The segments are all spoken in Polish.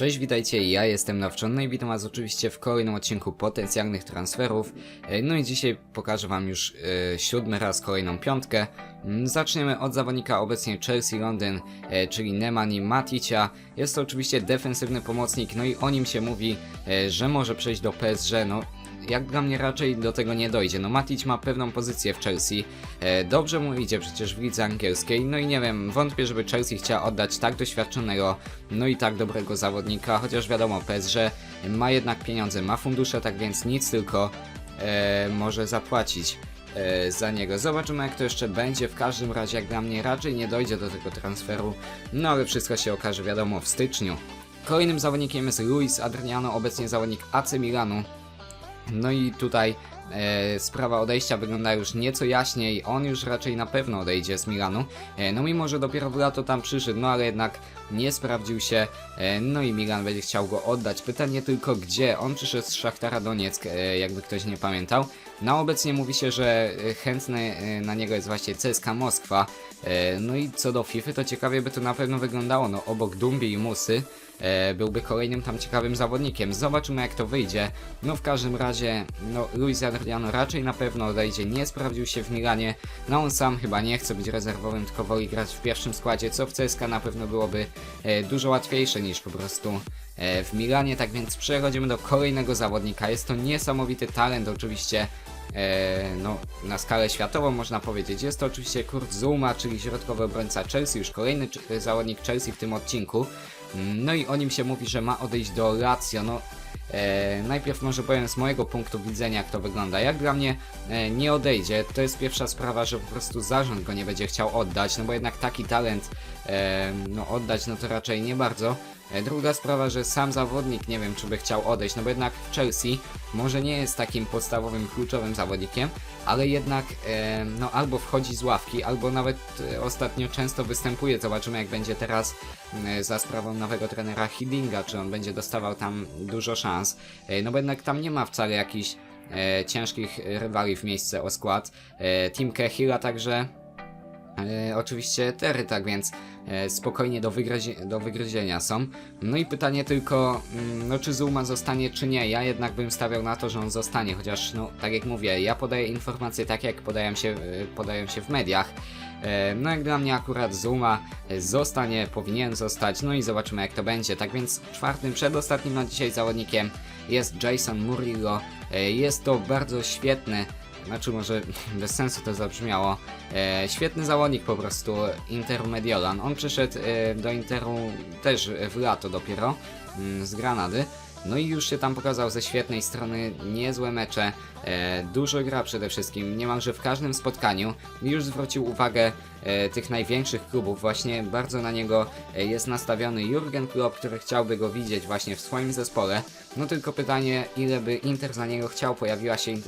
Cześć, witajcie, ja jestem Nawczony i witam was oczywiście w kolejnym odcinku potencjalnych transferów. E, No i dzisiaj pokażę wam już e, siódmy raz kolejną piątkę. Mm, Zaczniemy od zawodnika obecnie Chelsea Londyn, e, czyli Nemani Maticia. Jest to oczywiście defensywny pomocnik, no i o nim się mówi, że może przejść do PSG, no jak dla mnie raczej do tego nie dojdzie. No Matic ma pewną pozycję w Chelsea, e, dobrze mu idzie przecież w lidze angielskiej, no i nie wiem, wątpię, żeby Chelsea chciała oddać tak doświadczonego, no i tak dobrego zawodnika, chociaż wiadomo, PSG ma jednak pieniądze, ma fundusze, tak więc nic tylko e, może zapłacić e, za niego. Zobaczymy jak to jeszcze będzie, w każdym razie jak dla mnie raczej nie dojdzie do tego transferu, no ale wszystko się okaże wiadomo w styczniu. Kolejnym zawodnikiem jest Luis Adriano, obecnie zawodnik AC Milanu. No i tutaj sprawa odejścia wygląda już nieco jaśniej. On już raczej na pewno odejdzie z Milanu. E, no mimo, że dopiero w lato tam przyszedł, no ale jednak nie sprawdził się. E, no i Milan będzie chciał go oddać. Pytanie tylko gdzie? On przyszedł z Szachtara Donieck, e, jakby ktoś nie pamiętał. No obecnie mówi się, że e, chętny e, na niego jest właśnie CSKA Moskwa. E, no i co do FIFA, to ciekawie by to na pewno wyglądało. No obok Dumbi i Musy e, byłby kolejnym tam ciekawym zawodnikiem. Zobaczymy jak to wyjdzie. No w każdym razie, no Luis Adriano raczej na pewno odejdzie, nie sprawdził się w Milanie. No on sam chyba nie chce być rezerwowym, tylko woli grać w pierwszym składzie, co w CSKA na pewno byłoby e, dużo łatwiejsze niż po prostu e, w Milanie. Tak więc przechodzimy do kolejnego zawodnika. Jest to niesamowity talent oczywiście. E, no, na skalę światową można powiedzieć. Jest to oczywiście Kurt Zuma, czyli środkowy obrońca Chelsea, już kolejny zawodnik Chelsea w tym odcinku. No i o nim się mówi, że ma odejść do Lazio. No, e, najpierw może powiem z mojego punktu widzenia, jak to wygląda. Jak dla mnie e, nie odejdzie, to jest pierwsza sprawa, że po prostu zarząd go nie będzie chciał oddać, no bo jednak taki talent e, no, oddać, no to raczej nie bardzo. E, Druga sprawa, że sam zawodnik nie wiem, czy by chciał odejść, no bo jednak Chelsea może nie jest takim podstawowym, kluczowym zawodnikiem, ale jednak e, no albo wchodzi z ławki, albo nawet e, ostatnio często występuje. Zobaczymy, jak będzie teraz e, za sprawą nowego trenera Hidinga, czy on będzie dostawał tam dużo szans. E, no bo jednak tam nie ma wcale jakichś e, ciężkich rywali w miejsce o skład. E, Team Kehila także E, oczywiście tery, tak więc e, spokojnie do, do wygryzienia są. No i pytanie tylko, mm, no czy Zuma zostanie, czy nie. Ja jednak bym stawiał na to, że on zostanie, chociaż, no tak jak mówię, ja podaję informacje tak, jak podają się, e, podają się w mediach. E, No jak dla mnie akurat Zuma e, zostanie, powinien zostać, no i zobaczymy jak to będzie. Tak więc czwartym, przedostatnim na dzisiaj zawodnikiem jest Jason Murillo. Jest to bardzo świetny znaczy może bez sensu to zabrzmiało. E, świetny zawodnik po prostu, Interu Mediolan. On przyszedł e, do Interu też w lato dopiero, mm, z Granady. No i już się tam pokazał ze świetnej strony, niezłe mecze, e, dużo gra przede wszystkim, niemalże w każdym spotkaniu. Już zwrócił uwagę tych największych klubów, właśnie bardzo na niego e, jest nastawiony Jurgen Klopp, który chciałby go widzieć właśnie w swoim zespole. No tylko pytanie, ile by Inter za niego chciał, pojawiła się in-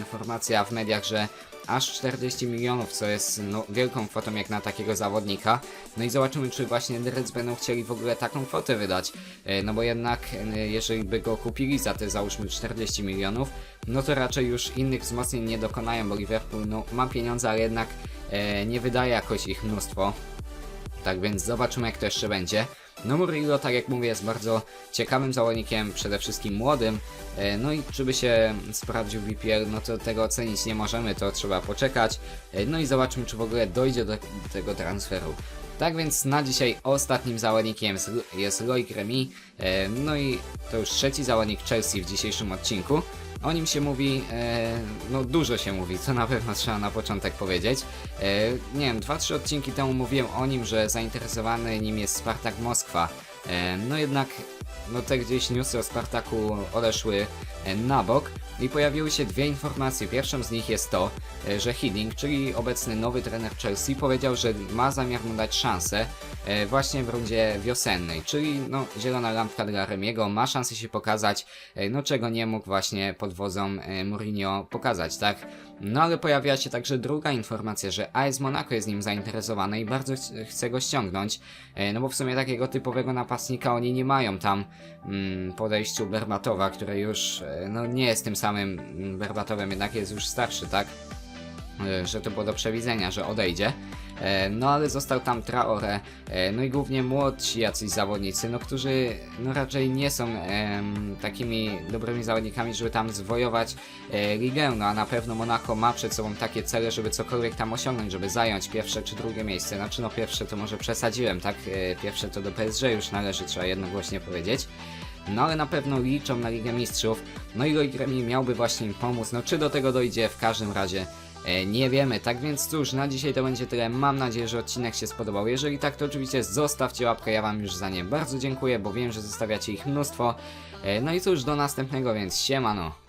informacja w mediach, że aż 40 milionów, co jest no, wielką kwotą jak na takiego zawodnika. No i zobaczymy, czy właśnie Reds będą chcieli w ogóle taką kwotę wydać. E, No bo jednak, e, jeżeli by go kupili za te załóżmy 40 milionów, no to raczej już innych wzmocnień nie dokonają, bo Liverpool no, ma pieniądze, ale jednak e, nie wydaje jakoś ich mnóstwo. Tak więc zobaczymy jak to jeszcze będzie. No Murillo, tak jak mówię, jest bardzo ciekawym zawodnikiem, przede wszystkim młodym. E, No i czy by się sprawdził w VPL, no to tego ocenić nie możemy, to trzeba poczekać. E, No i zobaczymy, czy w ogóle dojdzie do tego transferu. Tak więc na dzisiaj ostatnim zawodnikiem jest, Loic Remy. E, No i to już trzeci zawodnik Chelsea w dzisiejszym odcinku. O nim się mówi, e, no dużo się mówi, co na pewno trzeba na początek powiedzieć. E, nie wiem, 2-3 odcinki temu mówiłem o nim, że zainteresowany nim jest Spartak Moskwa. E, no jednak, no te gdzieś newsy o Spartaku odeszły e, na bok i pojawiły się dwie informacje. Pierwszą z nich jest to, e, że Hiddink, czyli obecny nowy trener Chelsea, powiedział, że ma zamiar mu dać szansę e, właśnie w rundzie wiosennej, czyli no zielona lampka dla Remiego, ma szansę się pokazać, no czego nie mógł właśnie pod wodzą Mourinho pokazać, tak? No ale pojawiła się także druga informacja, że AS Monaco jest nim zainteresowane i bardzo ch- chce go ściągnąć, no bo w sumie takiego typowego napastnika oni nie mają tam mm, podejściu Berbatowa, który już e, no nie jest tym samym mm, Berbatowem, jednak jest już starszy, tak? E, że to było do przewidzenia, że odejdzie. E, no ale został tam Traore, e, no i głównie młodsi jacyś zawodnicy, no którzy no raczej nie są em, takimi dobrymi zawodnikami, żeby tam zwojować e, ligę, no a na pewno Monaco ma przed sobą takie cele, żeby cokolwiek tam osiągnąć, żeby zająć pierwsze czy drugie miejsce. Znaczy no pierwsze to może przesadziłem, tak? E, pierwsze to do PSG już należy, trzeba jednogłośnie powiedzieć. No ale na pewno liczą na Ligę Mistrzów. No i Remy miałby właśnie im pomóc. No czy do tego dojdzie? W każdym razie nie wiemy. Tak więc cóż, na dzisiaj to będzie tyle. Mam nadzieję, że odcinek się spodobał. Jeżeli tak, to oczywiście zostawcie łapkę. Ja wam już za nie bardzo dziękuję, bo wiem, że zostawiacie ich mnóstwo. E, no i cóż, do następnego, więc siemano.